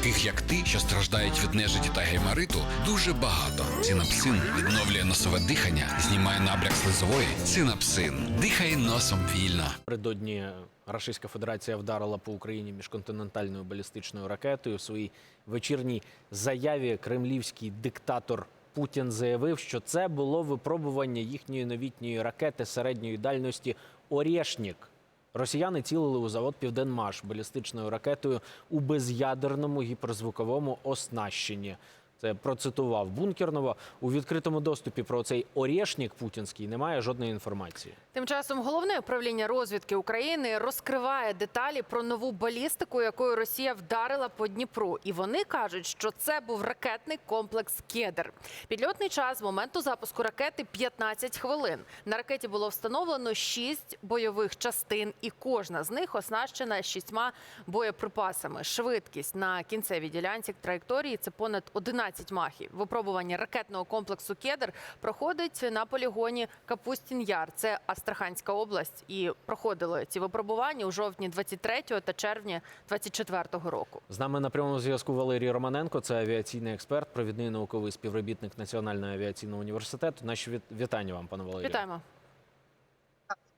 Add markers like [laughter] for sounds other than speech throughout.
Таких як ти, що страждають від нежиті та геймариту, дуже багато. Цинапсин відновлює носове дихання, знімає набряк слизової. Цинапсин. Дихай носом вільно. Напередодні Російська Федерація вдарила по Україні міжконтинентальною балістичною ракетою. У своїй вечірній заяві кремлівський диктатор Путін заявив, що це було випробування їхньої новітньої ракети середньої дальності Орєшнік. Росіяни цілили у завод Південмаш балістичною ракетою у без'ядерному гіперзвуковому оснащенні. Це процитував Бункернова. У відкритому доступі про цей Орєшнік путінський немає жодної інформації. Тим часом головне управління розвідки України розкриває деталі про нову балістику, якою Росія вдарила по Дніпру. І вони кажуть, що це був ракетний комплекс Кедр. Підльотний час з моменту запуску ракети 15 хвилин. На ракеті було встановлено 6 бойових частин, і кожна з них оснащена шістьма боєприпасами. Швидкість на кінцевій ділянці траєкторії це понад 11 махів. Випробування ракетного комплексу Кедр проходить на полігоні Капустін Яр. Це Астраханська область, і проходили ці випробування у жовтні 23 та червні 24 року. З нами на прямому зв'язку Валерій Романенко, це авіаційний експерт, провідний науковий співробітник Національного авіаційного університету. Наші віт- вітання вам, пане Валерію. Вітаємо.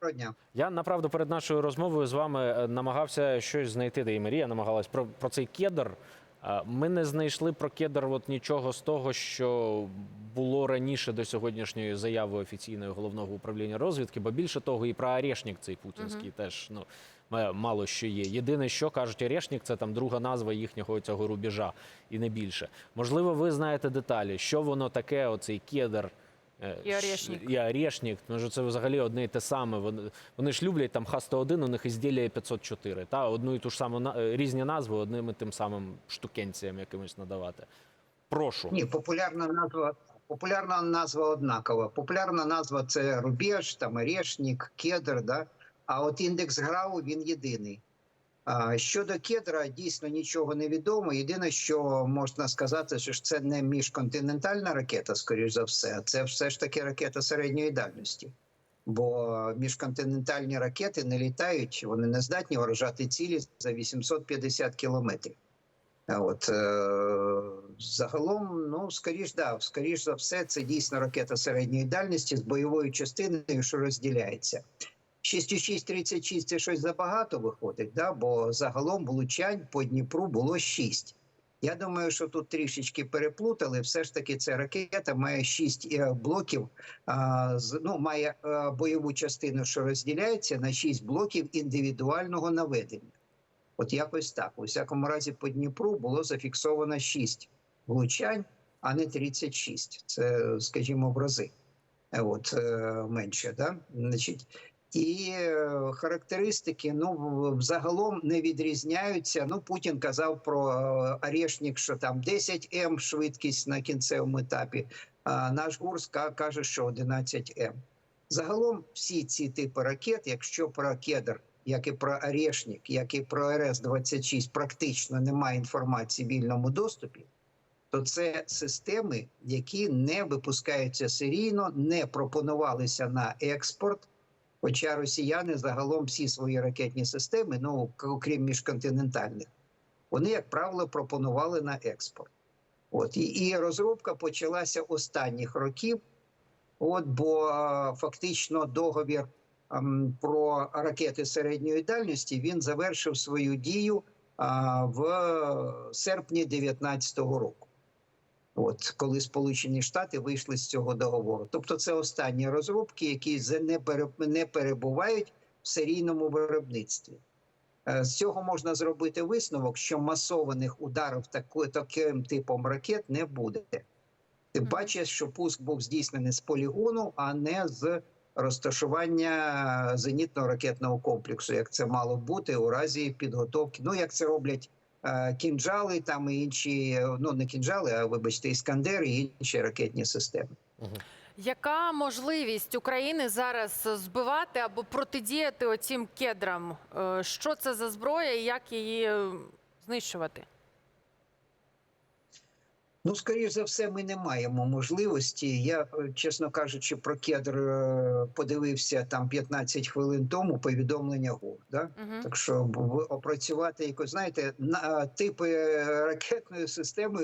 Доброго дня. Я направду перед нашою розмовою з вами е, намагався щось знайти, де і Марія намагалась про, про цей кедр. Е, Ми не знайшли про кедр от нічого з того, що було раніше до сьогоднішньої заяви офіційної головного управління розвідки, бо більше того, і про Орешник цей путінський теж ну мало що є. Єдине, що кажуть, Орешник – це там друга назва їхнього цього рубежа, і не більше. Можливо, ви знаєте деталі, що воно таке, оцей кедр. Е, І Орешник. і Орешник, тому що це взагалі одне і те саме. Вони, вони ж люблять там Х-101, у них ізділля 504. Та одну і ту ж саму е, різні назви одним і тим самим штукенціям якимось надавати. Прошу. Ні, популярна назва. Популярна назва однакова. Популярна назва це рубеж, там орешник, кедр. Да? А от індекс грау він єдиний. Щодо кедра, дійсно нічого не відомо. Єдине, що можна сказати, що це не міжконтинентальна ракета, скоріш за все, це все ж таки ракета середньої дальності. Бо міжконтинентальні ракети не літають, вони не здатні вражати цілі за 850 кілометрів. От е, загалом, ну скоріш да, скоріш за все, це дійсно ракета середньої дальності з бойовою частиною, що розділяється. 6,636 – це щось забагато виходить, да? бо загалом влучань по Дніпру було 6. Я думаю, що тут трішечки переплутали. Все ж таки, ця ракета має 6 блоків, а, з- ну, має е, бойову частину, що розділяється на 6 блоків індивідуального наведення. От якось так. У всякому разі, по Дніпру було зафіксовано 6 влучань, а не 36. Це, скажімо, в рази. Е, От е, менше, да? Значить, і е, характеристики ну взагалом не відрізняються. Ну, Путін казав про е, Орешник, що там 10 М швидкість на кінцевому етапі. А наш Гурс каже, що 11 М. Загалом всі ці типи ракет, якщо про кедр, як і про Орешник, як і про РС-26 практично немає інформації в вільному доступі, то це системи, які не випускаються серійно, не пропонувалися на експорт. Хоча росіяни загалом всі свої ракетні системи, ну окрім міжконтинентальних, вони, як правило, пропонували на експорт. От і, і розробка почалася останніх років. От, бо е, фактично договір ем, про ракети середньої дальності він завершив свою дію а, в серпні 2019 року. От коли Сполучені Штати вийшли з цього договору. Тобто, це останні розробки, які не пере- перебувають в серійному виробництві. Е, З цього можна зробити висновок, що масованих ударів таким типом ракет не буде. Мгм. паче, що пуск був здійснений з полігону, а не з розташування зенітно-ракетного комплексу, як це мало бути у разі підготовки. Ну як це роблять кінжали, там і інші, е, ну не кінжали, а вибачте, іскандери і інші ракетні системи. Яка можливість України зараз збивати або протидіяти оцім кедрам? Е, Що це за зброя і як її е, знищувати? Ну, скоріш за все, ми не маємо можливості. Я, е, чесно кажучи, про кедр е, подивився там 15 хвилин тому повідомлення ГУР. Да? Угу. Так що опрацювати якось, знаєте, на типи е, ракетної системи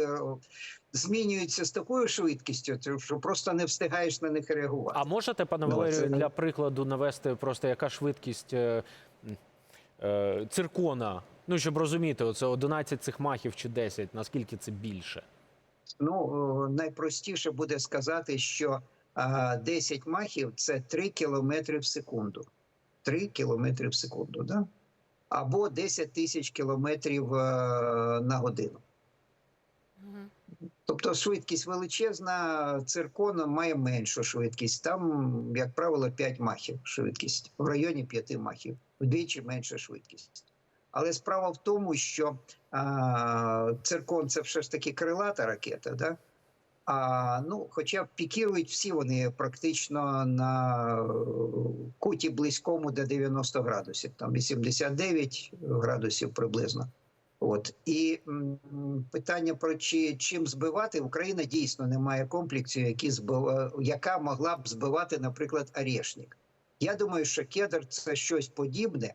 змінюються з такою швидкістю, що просто не встигаєш на них реагувати. А можете, пане Ну, Валерію, це для прикладу навести просто яка швидкість е, е, циркона? Ну, щоб розуміти, оце 11 цих махів чи 10, наскільки це більше? Ну найпростіше буде сказати, що 10 махів це 3 кілометри в секунду. 3 кілометри в секунду, да? або 10 тисяч кілометрів е, на годину. Тобто швидкість величезна, циркон має меншу швидкість. Там, як правило, 5 махів швидкість, в районі 5 махів, вдвічі менша швидкість. Але справа в тому, що а, циркон це все ж таки крилата ракета, да? А, ну, хоча пікірують всі вони практично на е, куті близькому до 90 градусів, там 89 градусів приблизно. От і м, питання про чи, чим збивати Україна дійсно не має комплексів, які збива, яка могла б збивати, наприклад, Орешник. Я думаю, що кедр це щось подібне е,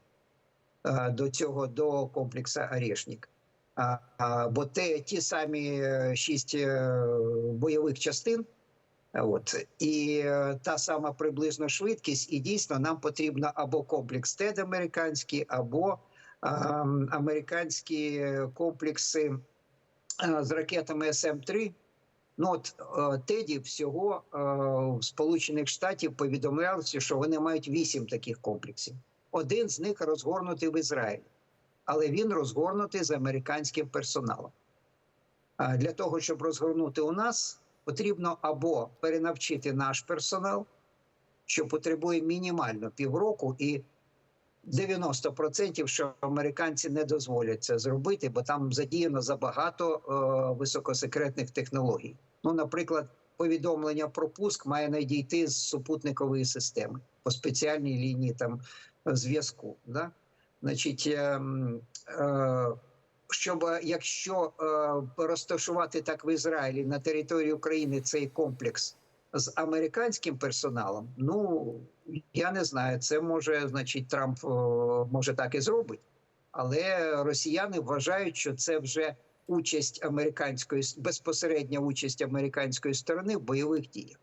до цього до комплексу Орешник. Бо те, ті самі е, шість е, бойових частин, е, от і е, та сама приблизно швидкість, і дійсно нам потрібно або комплекс ТЕД американський, або американські комплекси з ракетами СМ-3. Ну от е, Теді всього е, в Сполучених Штатів повідомлялося, що вони мають вісім таких комплексів. Один з них розгорнутий в Ізраїлі, але він розгорнутий з американським персоналом. А Для того, щоб розгорнути у нас, потрібно або перенавчити наш персонал, що потребує мінімально півроку, і 90% що американці не дозволять це зробити, бо там задіяно забагато е, високосекретних технологій. Ну, наприклад, повідомлення про пуск має надійти з супутникової системи по спеціальній лінії там зв'язку. Да? Значить, е, е, щоб е, якщо е, розташувати так в Ізраїлі на території України цей комплекс з американським персоналом, ну я не знаю, це може, значить, Трамп о, може так і зробить, але росіяни вважають, що це вже участь американської безпосередня участь американської сторони в бойових діях.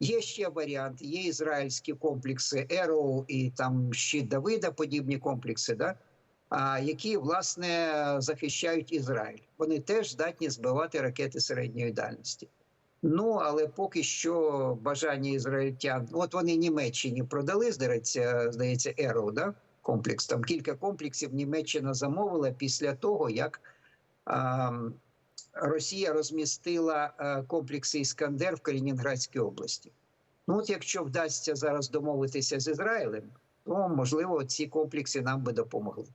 Є ще варіант, є ізраїльські комплекси Ероу і там щит Давида, подібні комплекси, да? а, які власне захищають Ізраїль. Вони теж здатні збивати ракети середньої дальності. Ну але поки що бажання ізраїльтян, от вони Німеччині продали, здається, здається, Ероу, да? комплекс. Там кілька комплексів Німеччина замовила після того, як Росія розмістила комплекси Іскандер в Калінінградській області. Ну, от якщо вдасться зараз домовитися з Ізраїлем, то можливо ці комплекси нам би допомогли.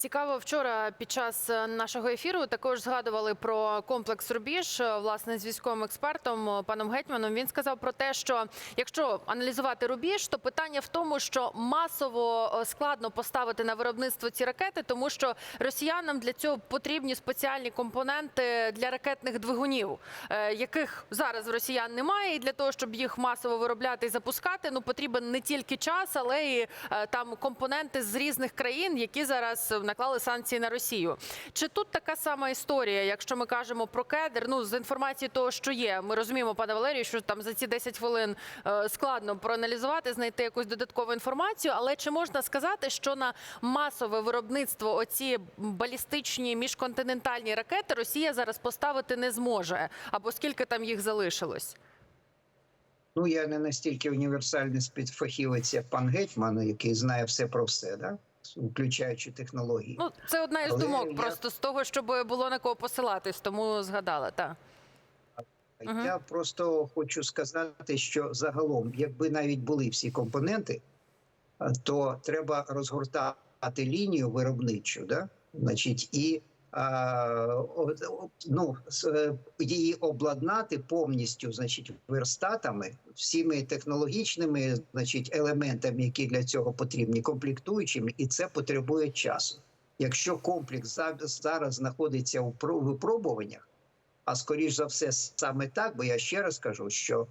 Цікаво, вчора під час е, нашого ефіру також згадували про комплекс Рубіж. е, Власне, з військовим експертом е, паном гетьманом він сказав про те, що якщо аналізувати рубіж, то питання в тому, що масово складно поставити на виробництво ці ракети, тому що росіянам для цього потрібні спеціальні компоненти для ракетних двигунів, яких зараз в росіян немає. І для того, щоб їх масово виробляти і запускати, ну потрібен не тільки час, але і там компоненти з різних країн, які зараз наклали санкції на Росію. Чи тут така сама історія, якщо ми кажемо про кедр? Ну з інформації того, що є, ми розуміємо, пане Валерію, що там за ці 10 хвилин е, складно проаналізувати, знайти якусь додаткову інформацію. Але чи можна сказати, що на масове виробництво оці балістичні міжконтинентальні ракети Росія зараз поставити не зможе? Або скільки там їх залишилось? Ну, я не настільки універсальний спецфахівець, як пан Гетьман, який знає все про все, да? Включаючи технології. Ну це одна із Але думок, я- просто з того, щоб було на кого посилатись, тому згадала так. Я просто хочу сказати, що загалом, якби навіть були всі компоненти, то треба розгортати лінію виробничу, да? значить, і ну, е, її обладнати повністю, значить, верстатами, всіми технологічними, значить, елементами, які для цього потрібні, комплектуючими, і це потребує часу. Якщо комплекс за- зараз знаходиться у про- випробуваннях, А скоріш за все, саме так, бо я ще раз кажу, що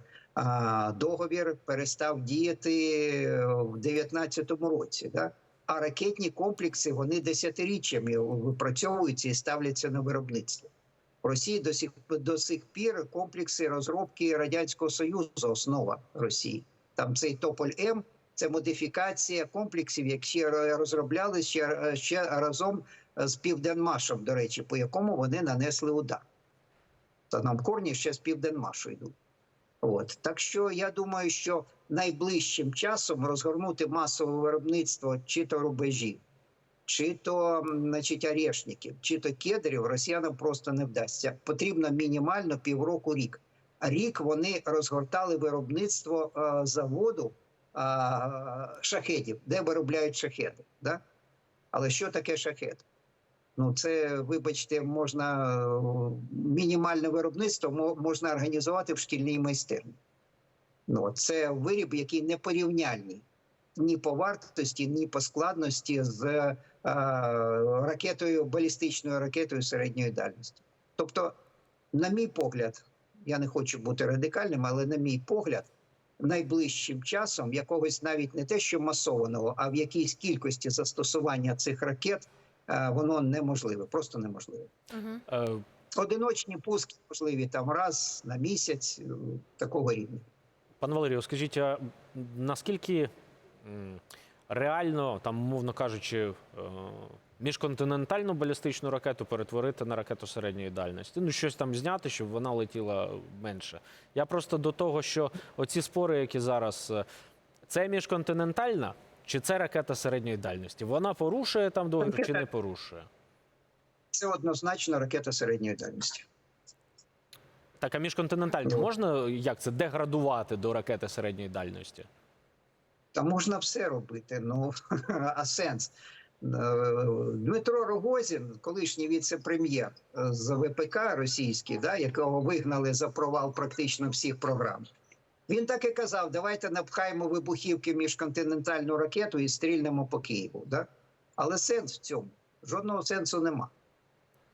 договір перестав діяти е, в 19-му році. Да? А ракетні комплекси вони десятиріччями випрацьовуються і ставляться на виробництво. В Росії до сих до сих пір комплекси розробки радянського союзу, основа Росії. Там цей тополь М це модифікація комплексів, які розробляли ще, ще разом з Південмашем, до речі, по якому вони нанесли удар. Та нам корні ще з Південмашу йдуть. От так що я думаю, що найближчим часом розгорнути масове виробництво чи то рубежів, чи то значить, орешників, чи то кедрів росіянам просто не вдасться. Потрібно мінімально півроку рік. Рік вони розгортали виробництво е, заводу е, шахедів, де виробляють шахеди. Да? Але що таке шахед? Ну, це, вибачте, можна е, мінімальне виробництво можна організувати в шкільній майстерні. Ну, це виріб, який не порівняльний ні по вартості, ні по складності з е, ракетою, балістичною ракетою середньої дальності. Тобто, на мій погляд, я не хочу бути радикальним, але на мій погляд, найближчим часом якогось навіть не те, що масованого, а в якійсь кількості застосування цих ракет е, воно неможливе, просто неможливе. Угу. Одиночні пуски можливі там раз на місяць е, такого рівня. Пане Валерію, скажіть, а наскільки реально, там, мовно кажучи, е, міжконтинентальну балістичну ракету перетворити на ракету середньої дальності? Ну, щось там зняти, щоб вона летіла менше. Я просто до того, що оці спори, які зараз, е, це міжконтинентальна чи це ракета середньої дальності? Вона порушує там договір чи не порушує? Це однозначно ракета середньої дальності. Так, а міжконтинентальну Ну. можна як це деградувати до ракети середньої дальності? Та можна все робити. Ну [laughs] а сенс. Е, Дмитро Рогозін, колишній віце-прем'єр е, з ВПК російський, да, якого вигнали за провал практично всіх програм. Він так і казав: давайте напхаємо вибухівки міжконтинентальну ракету і стрільнемо по Києву. Да? Але сенс в цьому жодного сенсу нема.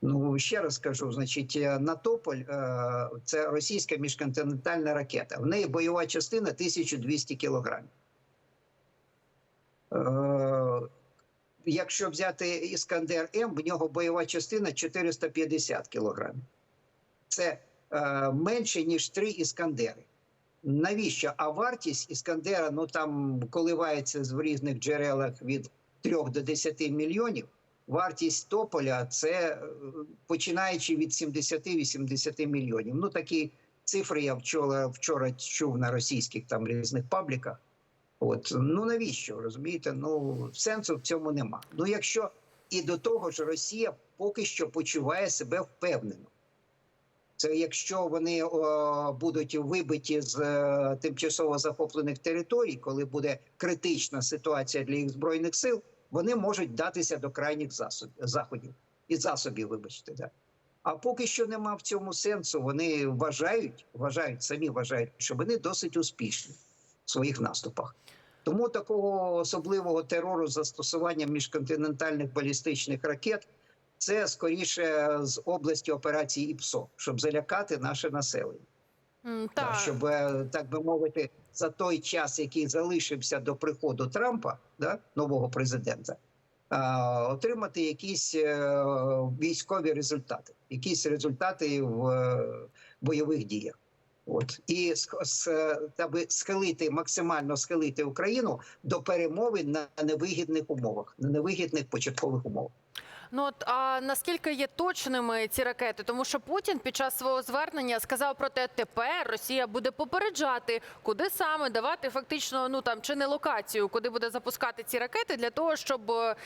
Ну ще раз кажу, значить, е, на Тополь е, це російська міжконтинентальна ракета. В неї бойова частина 1200 кілограмів. Е, Якщо взяти Іскандер М, в нього бойова частина 450 кілограмів. Це менше, ніж три Іскандери. Навіщо? А вартість Іскандера ну там коливається в різних джерелах від 3 до 10 мільйонів. Вартість тополя це е, починаючи від 70-80 мільйонів. Ну такі цифри я вчора, вчора чув на російських там різних пабліках. От ну навіщо розумієте? Ну сенсу в цьому нема. Ну якщо і до того ж Росія поки що почуває себе впевнено. Це якщо вони о, будуть вибиті з е, тимчасово захоплених територій, коли буде критична ситуація для їх збройних сил, вони можуть вдатися до крайніх засоб, заходів і засобів, вибачте, да. А поки що нема в цьому сенсу. Вони вважають, вважають самі вважають, що вони досить успішні в своїх наступах. Тому такого особливого терору з застосуванням міжконтинентальних балістичних ракет це скоріше з області операції ІПСО, щоб залякати наше населення. Так. щоб, е, так би мовити, за той час, який залишився до приходу Трампа, да, нового президента, отримати якісь е, військові результати, якісь результати в е, бойових діях. От і сх- с- та би схилити максимально схилити Україну до перемовин на невигідних умовах, на невигідних початкових умовах. Ну от а наскільки є точними ці ракети? Тому що Путін під час свого звернення сказав про те, тепер Росія буде попереджати, куди саме давати фактично ну там чи не локацію, куди буде запускати ці ракети, для того, щоб е,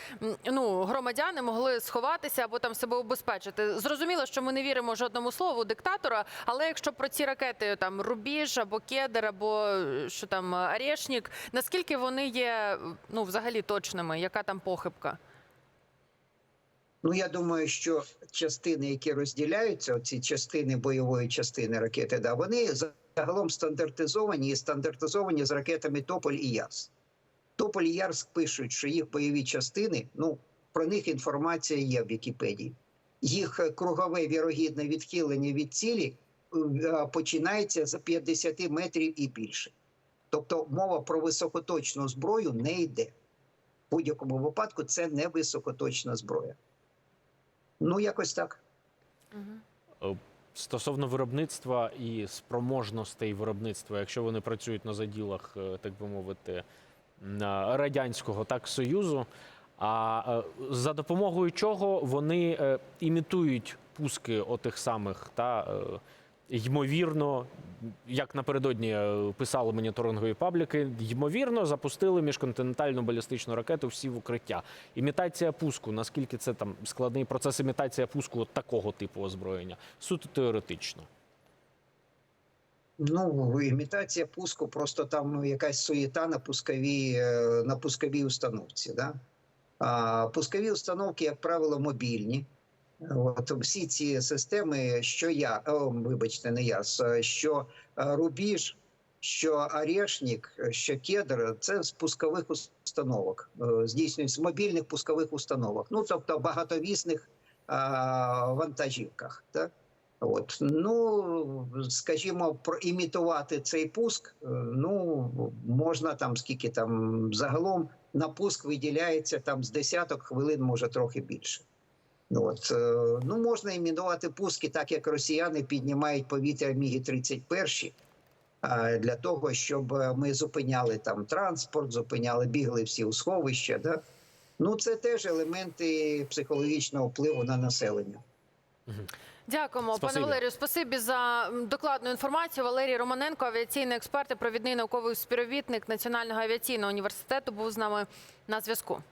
ну громадяни могли сховатися або там себе убезпечити. Зрозуміло, що ми не віримо жодному слову диктатора, але якщо про ці ракети там Рубіж або Кедр, або е, що там Орешнік, наскільки вони є ну взагалі точними? Яка там похибка? Ну я думаю, що частини, які розділяються, ці частини бойової частини ракети, да, вони загалом стандартизовані і стандартизовані з ракетами Тополь і Ярс. Тополь і Ярс пишуть, що їх бойові частини, ну про них інформація є в Вікіпедії. їх е, кругове вірогідне відхилення від цілі е, починається з 50 метрів і більше. Тобто мова про високоточну зброю не йде. В будь-якому випадку це не високоточна зброя. Ну, якось так. Мгм. Стосовно виробництва і спроможностей виробництва, якщо вони працюють на заділах, е, так би мовити, радянського так союзу. А е, за допомогою чого вони е, імітують пуски отих самих та е, ймовірно, як напередодні е, писали моніторингові пабліки, ймовірно запустили міжконтинентальну балістичну ракету всі в укриття. Імітація пуску, наскільки це там складний процес імітація пуску от такого типу озброєння? Суто теоретично. Ну, імітація пуску, просто там ну, якась суєта на пусковій, е, на пусковій установці. Да? А, пускові установки, як правило, мобільні. От всі ці системи, що я, о, вибачте, не я, що е, Рубіж, що Орешник, що Кедр, це з пускових установок, е, здійснюють з мобільних пускових установок, ну тобто багатовісних а, вантажівках. Так? От ну скажімо, проімітувати цей пуск. е, Ну можна там скільки там загалом на пуск виділяється там з десяток хвилин, може трохи більше. Ну, От, е, ну можна імітувати пуски, так як росіяни піднімають повітря міги 31 а, для того, щоб е, ми зупиняли там транспорт, зупиняли, бігли всі у сховища. Да? Ну це теж елементи психологічного впливу на населення. Дякуємо, Спасибі. пане Валерію. Спасибі за докладну інформацію. Валерій Романенко, авіаційний експерт і провідний науковий співробітник Національного авіаційного університету, був з нами на зв'язку.